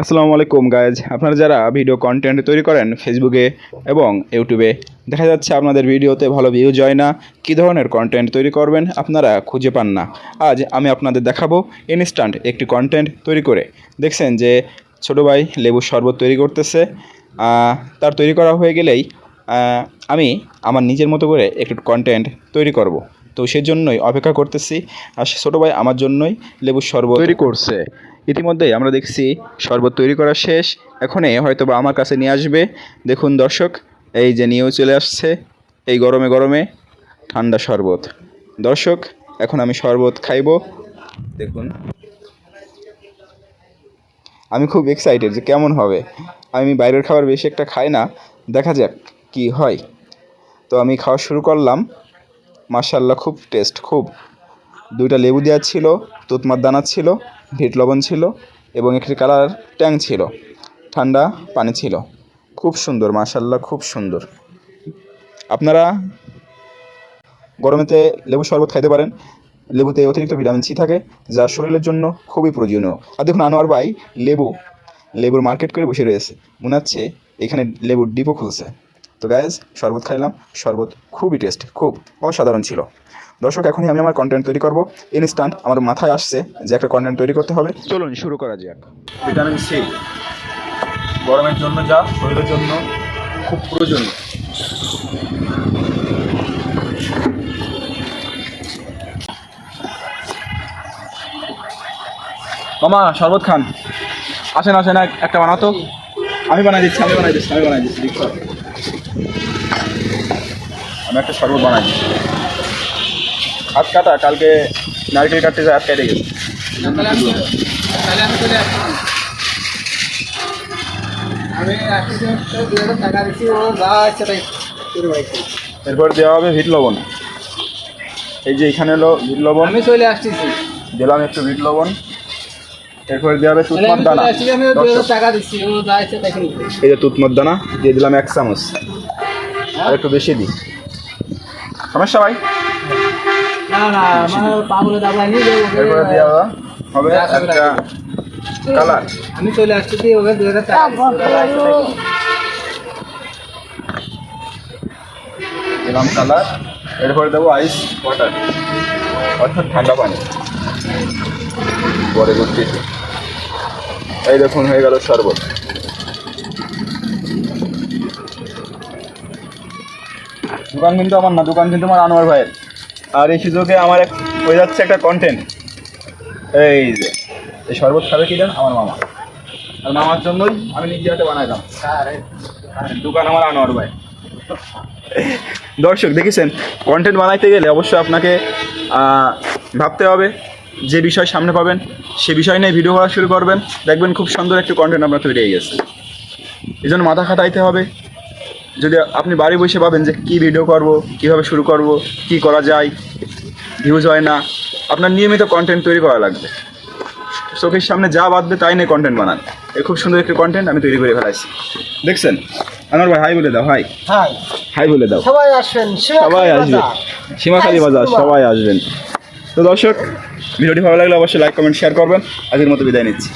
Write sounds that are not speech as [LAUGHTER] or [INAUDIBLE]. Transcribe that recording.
আসসালামু আলাইকুম গাইজ আপনারা যারা ভিডিও কন্টেন্ট তৈরি করেন ফেসবুকে এবং ইউটিউবে দেখা যাচ্ছে আপনাদের ভিডিওতে ভালো ভিউজ হয় না। কী ধরনের কন্টেন্ট তৈরি করবেন আপনারা খুঁজে পান না। আজ আমি আপনাদের দেখাবো ইনস্ট্যান্ট একটি কন্টেন্ট তৈরি করে। দেখছেন যে ছোটো ভাই লেবুর শরবত তৈরি করতেছে। তার তৈরি করা হয়ে গেলেই আমি আমার নিজের মতো করে একটু কন্টেন্ট তৈরি করব। তো সেজন্যই অপেক্ষা করতেছি। আর ছোটো ভাই আমার জন্যই লেবুর শরবত তৈরি করছে। ইতিমধ্যেই আমরা দেখছি শরবত তৈরি করা শেষ। এখনই হয়তো বা আমার কাছে নিয়ে আসবে। দেখুন দর্শক, এই যে নিয়েও চলে আসছে, এই গরমে গরমে ঠান্ডা শরবত। দর্শক, এখন আমি শরবত খাইব। দেখুন। আমি খুব এক্সাইটেড যে কেমন হবে। আমি বাইরের খাবার বেশি একটা খাই না। দেখা যাক কি হয়। তো আমি খাওয়া শুরু করলাম। মার্শাল্লাহ খুব টেস্ট খুব। দুইটা লেবু দেওয়া ছিল, তুতমার দানা ছিল, ভিট লবণ ছিল এবং একটি কালার ট্যাং ছিল। ঠান্ডা পানি ছিল। খুব সুন্দর মার্শাল্লাহ খুব সুন্দর। আপনারা গরমেতে লেবু শরবত খাইতে পারেন। লেবুতে অতিরিক্ত ভিটামিন সি থাকে, যা শরীরের জন্য খুবই প্রয়োজনীয়। আর দেখুন, আনোয়ার ভাই লেবু, লেবুর মার্কেট করে বসে রয়েছে। মনে হচ্ছে এখানে লেবুর ডিপো খুলছে। তো গ্যাস শরবত খাইলাম। শরবত খুবই টেস্ট খুব অসাধারণ ছিল। দর্শক এখনই আমি আমার কন্টেন্ট তৈরি করব। ইনস্ট্যান্ট আমার মাথায় আসছে যে একটা কন্টেন্ট তৈরি করতে হবে। চলুন শুরু করা যাক। ভিটামিন সি গরমের জন্য যা শরীরের জন্য খুব প্রয়োজনীয়। মামা শরবত খান। আসেন আসেন এক- একটা বানাতো আমি বানাই দিচ্ছি আমি বানাই দিচ্ছি আমি বানাই দিচ্ছি আমি একটা শরবত বানাই দিচ্ছি। হাত কাটা কালকে নারকেল কাটতে যায় হাত কেটে গেছে। এরপর দেওয়া হবে ভিট লবণ। এই যে এখানে হলো ভিট লবণ। আমি চলে আসতেছি। দিলাম একটু ভিট লবণ। এরপর দেওয়া হবে তুতমার দানা। আসছি এই যে তুতমার দানা দিয়ে দিলাম এক চামচ। আর একটু বেশি দিই। সমস্যা ভাই? [LAUGHS] এরপরে দেওয়া হবে একটা কালার। আমি চলে আসতেছি ওকে দুই হাজার। দিলাম কালার। এরপরে দেবো আইস ওয়াটার অর্থাৎ ঠান্ডা পানি। পরে করতেছি এই দেখুন হয়ে গেল শরবত। দোকান কিন্তু আমার না দোকান কিন্তু আমার আনোয়ার ভাইয়ের। আর এই সুযোগে আমার এক হয়ে যাচ্ছে একটা কন্টেন্ট এই যে, এই শরবত খাবে কি দেন আমার মামা। আর মামার জন্যই আমি নিজে হাতে বানাইলাম। দোকান আমার আনোয়ার ভাই। দর্শক, দেখেছেন? কন্টেন্ট বানাইতে গেলে অবশ্যই আপনাকে ভাবতে হবে যে বিষয় সামনে পাবেন। সে বিষয় নিয়ে ভিডিও করা শুরু করবেন। দেখবেন খুব সুন্দর একটি কন্টেন্ট আপনার তৈরি হয়ে গেছে। এই জন্য মাথা খাটাইতে হবে। যদি আপনি বাড়ি বসে পাবেন যে কী ভিডিও করব, কীভাবে শুরু করব, কি করা যায় ভিউজ হয় না। আপনার নিয়মিত কন্টেন্ট তৈরি করা লাগবে। চোখের সামনে যা বাঁধবে তাই নিয়ে কন্টেন্ট বানান। এই খুব সুন্দর একটি কন্টেন্ট আমি তৈরি করে ফেলাইছি। দেখছেন? আমার ভাই হাই বলে দাও হাই। হাই। হাই বলে দাও। সবাই আসবেন সবাই আসবে। সীমাখালী বাজার সবাই আসবেন। তো দর্শক ভিডিওটি ভালো লাগলে অবশ্যই লাইক কমেন্ট শেয়ার করবেন। আজকের মতো বিদায় নিচ্ছি।